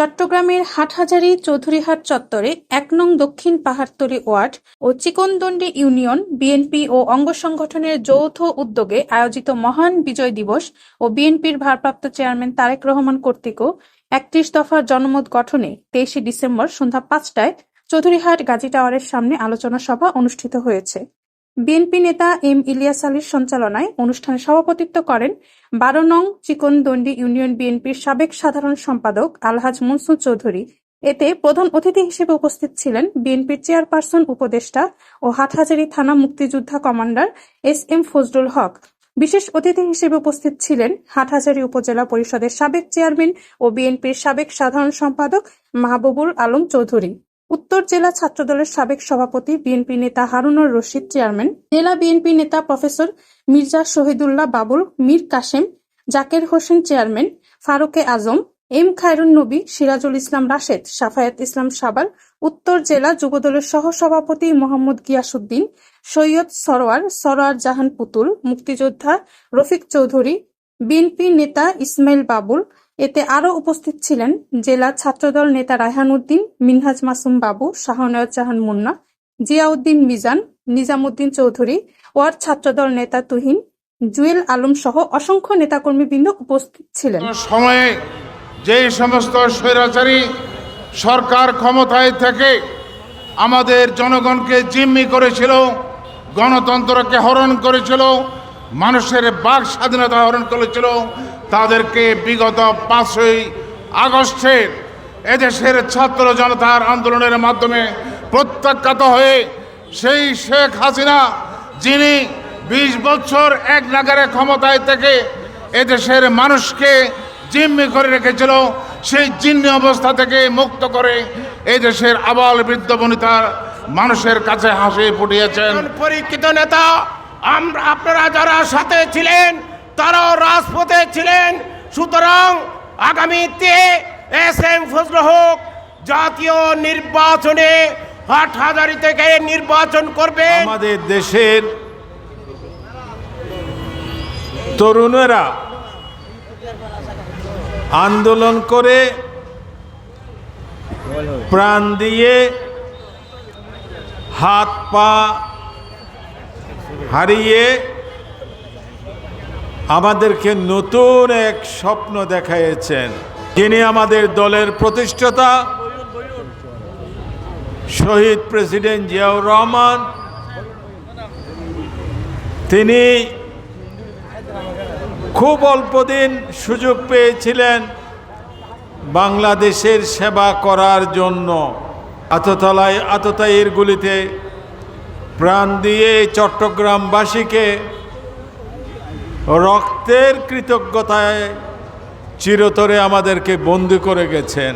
চট্টগ্রামের হাটহাজারী চৌধুরীহাট চত্বরে এক নং দক্ষিণ পাহাড়তলী ওয়ার্ড ও চিকনদণ্ডী ইউনিয়ন, বিএনপি ও অঙ্গ সংগঠনের যৌথ উদ্যোগে আয়োজিত মহান বিজয় দিবস ও বিএনপির ভারপ্রাপ্ত চেয়ারম্যান তারেক রহমান কর্তৃক একত্রিশ দফার জনমত গঠনে তেইশে ডিসেম্বর সন্ধ্যা পাঁচটায় চৌধুরীহাট গাজী টাওয়ারের সামনে আলোচনা সভা অনুষ্ঠিত হয়েছে। বিএনপি নেতা এম ইলিয়াস আলীর সঞ্চালনায় অনুষ্ঠানে সভাপতিত্ব করেন বারো নং চিকনদণ্ডী ইউনিয়ন বিএনপির সাবেক সাধারণ সম্পাদক আলহাজ মনসুর চৌধুরী। এতে প্রধান অতিথি হিসেবে উপস্থিত ছিলেন বিএনপির চেয়ারপারসন উপদেষ্টা ও হাটহাজারী থানা মুক্তিযোদ্ধা commander S M Fazlul Haque. বিশেষ অতিথি হিসেবে উপস্থিত ছিলেন হাটহাজারী উপজেলা পরিষদের সাবেক চেয়ারম্যান ও বিএনপির সাবেক সাধারণ সম্পাদক মাহবুবুল আলম চৌধুরী। উত্তর জেলা ছাত্রদলের সাবেক সভাপতি বিএনপি নেতা হারুনুর রশিদ, চেয়ারম্যান জেলা বিএনপি নেতা professor Mirza Shahidullah Babul, Mir Kashem, Zaker Hossain, chairman Faruke Azam, M Khairun Nabi, Sirajul Islam Rashed Safayat ইসলাম সাবাল, উত্তর জেলা যুবদলের সহসভাপতি মোহাম্মদ গিয়াসুদ্দিন সৈয়দ সরোয়ার সরোয়ার জাহান পুতুল, মুক্তিযোদ্ধা রফিক চৌধুরী, বিএনপি নেতা ইসমাইল বাবুল এতে আরও উপস্থিত ছিলেন জেলা ছাত্রদল নেতা রায়হান উদ্দিন মিনহাজ মাসুম বাবু শাহনওয়াজ জাহান মুন্না, জিয়াউদ্দিন মিজান, নিজামুদ্দিন চৌধুরী, ওয়ার্ড ছাত্রদল নেতা তুহিন, জুয়েল আলম সহ অসংখ্য নেতাকর্মীবৃন্দ উপস্থিত ছিলেন। সময়ে যেই সমস্ত স্বৈরাচারী সরকার ক্ষমতায় থেকে আমাদের জনগণকে জিম্মি করেছিল, গণতন্ত্রকে হরণ করেছিল, মানুষের বাক স্বাধীনতা হরণ করেছিল তাদেরকে বিগত পাঁচই আগস্টের এদেশের ছাত্র জনতার আন্দোলনের মাধ্যমে প্রত্যাখ্যাত হয়ে সেই শেখ হাসিনা, যিনি বিশ বছর এক নাগারে ক্ষমতায় থেকে এদেশের মানুষকে জিম্মি করে রেখেছিল, সেই জিম্মি অবস্থা থেকে মুক্ত করে এই দেশের আবাল বৃদ্ধ বনিতার মানুষের কাছে হাসি ফুটিয়েছেন। পরীক্ষিত নেতা, আমরা আপনারা যারা সাথে ছিলেন তারাও রাজপথে ছিলেন। সুতরাং আগামীতে এস এম ফজল হোক জাতীয় নির্বাচনে হাটহাজারি থেকে নির্বাচন করবে। আমাদের দেশের তরুণেরা আন্দোলন করে প্রাণ দিয়ে হাত পা হারিয়ে আমাদেরকে নতুন এক স্বপ্ন দেখাইয়েছেন। তিনি আমাদের দলের প্রতিষ্ঠাতা। শহীদ প্রেসিডেন্ট জিয়াউর রহমান। তিনি খুব অল্প দিন সুযোগ পেয়েছিলেন বাংলাদেশের সেবা করার জন্য। আততলায়, আততায়ীর গুলিতে প্রাণ দিয়ে চট্টগ্রামবাসীকে রক্তের কৃতজ্ঞতায় চিরতরে আমাদেরকে বন্দি করে গেছেন।